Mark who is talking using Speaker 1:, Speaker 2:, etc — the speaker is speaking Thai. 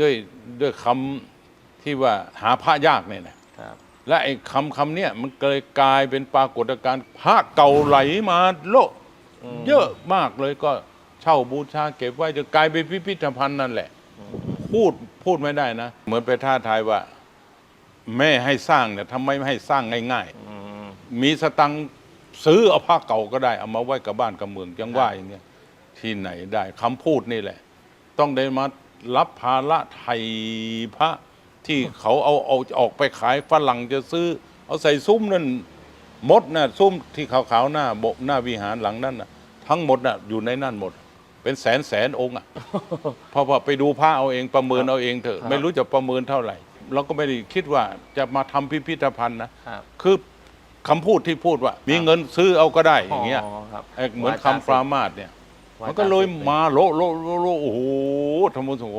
Speaker 1: ด้วยด้วยคำที่ว่าหาพระยากเนี่ยนะครับ และไอ้คำคำเนี้ยมันเลยกลายเป็นปรากฏการณ์พระเก่าไหลมาโลกเยอะมากเลยก็เช่าบูชาเก็บไว้จนกลายเป็นพิพิธภัณฑ์นั่นแหละ พูดพูดไม่ได้นะ เหมือนไปท้าทายว่าแม่ให้สร้างเนี่ยทำไมไม่ให้สร้างง่าย
Speaker 2: อืม
Speaker 1: ๆมีสตังค์ซื้อเอาผ้าเก่าก็ได้ เอามาไว้กับบ้านกับเมืองจังว่าอย่างเงี้ยที่ไหนได้คำพูดนี่แหละ ต้องได้มา รับภาระไทยพระ ที่เขาเอาเอาออกไปขายฝรั่งจะซื้อ เอาใส่ซุ้มนั่นมดน่ะซุ้มที่ขาวๆหน้าโบหน้าวิหารหลังนั้นน่ะทั้งหมดน่ะอยู่ในนั่นหมด เป็นแสนแสนองค์อะเพราะว่าไปดูผ้าเอาเองประเมินเอาเองเถอะ
Speaker 2: ครับ
Speaker 1: ไม่รู้จะประเมินเท่าไหร่เราก็ไม่ได้คิดว่าจะมาทำพิพิธภัณฑ์นะครับคือคำพูดที่พูดว่า มีเงินซื้อเอาก็ได้อย่างเงี้ย
Speaker 2: ครับ
Speaker 1: ไอ้เหมือน
Speaker 2: วาจา
Speaker 1: คำปรามาสเนี่ย
Speaker 2: วาจา
Speaker 1: มันก็เลยมาโลโลโลโลโอ้โหทำมุสโห